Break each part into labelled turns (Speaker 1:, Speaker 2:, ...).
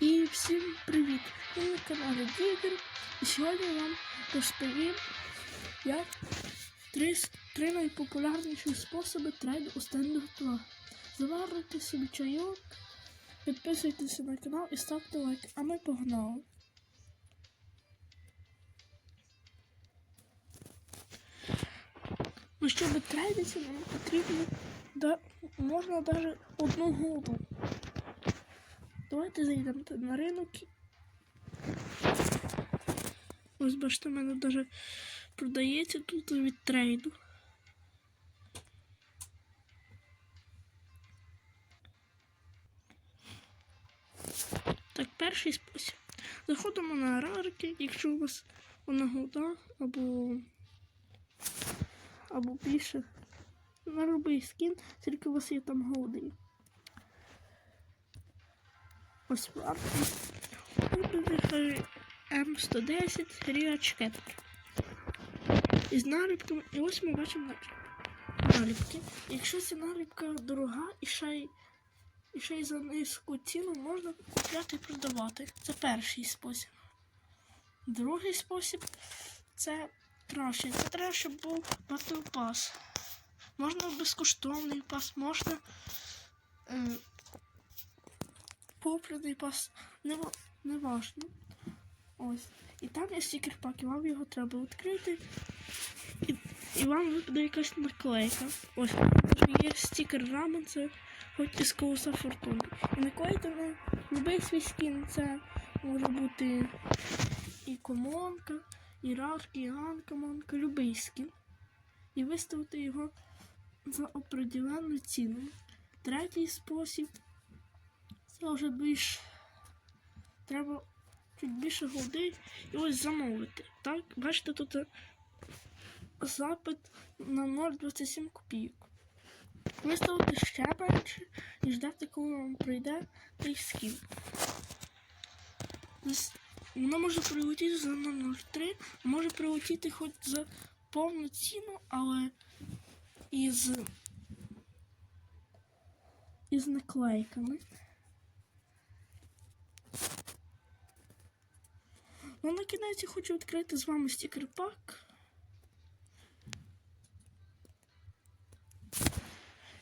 Speaker 1: І всім привіт! Ви на каналі Дігер. І сьогодні я вам розповім, як три, три найпопулярніші способи трейду у стендах 2. Заварюйте собі чайок, підписуйтесь на канал і ставте лайк, а ми погнали. Ну, щоб трейдитися, нам потрібно да, можна навіть одну голду. Давайте зайдемо на ринок. Ось бачите, в мене навіть продається тут від трейду. Так, перший спосіб. Заходимо на рарки, якщо у вас вона голда або або більше. На любий скін, тільки у вас є там голди. Ось варто. Вибрали М110 Ріач Кетер. Із наліпками. І ось ми бачимо наліпки. Якщо ця наліпка дорога і ще й, і ще й за низьку ціну можна купляти і продавати. Це перший спосіб. Другий спосіб це краще. Це треба, щоб був Battle Pass. Можна безкоштовний пас, можна. Е, куплений пас не, не важно. Ось. І там є стікер пак, і вам його треба відкрити. І, і вам випаде якась наклейка. Ось є стікер рамен, це хоч із колеса фортуни. І наклейте на будь-який свій скін. Це може бути і комонка, і рарки, і анкомонка, любий скін. І виставити його за определенну ціну. Третій спосіб це вже більш треба чуть більше голди і ось замовити. Так, бачите, тут запит на 0,27 копійок. Виставити ще менше і ждати, коли вам прийде той скін. Воно може прилетіти за 0,03, може прилетіти хоч за повну ціну, але із, із наклейками. Ну, на кінець я хочу відкрити з вами стікер пак.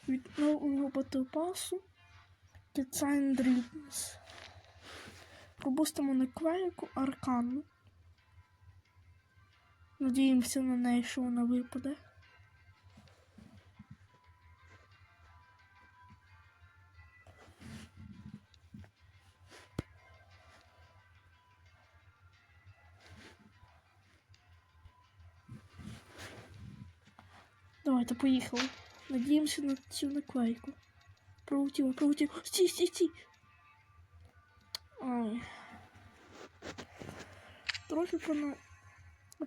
Speaker 1: Від нового батлпасу Design Dreams. Пропустимо квеліку Аркану. Надіємося на неї, що вона випаде. Давайте, поїхали. Надіємося на цю наклейку. Пролетіло, пролетіло. Стій, стій, стій. Ой. Трохи воно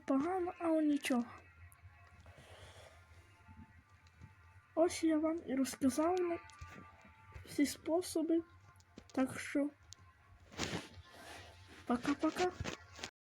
Speaker 1: погано, але нічого. Ось я вам і розказав на всі способи. Так що пока-пока.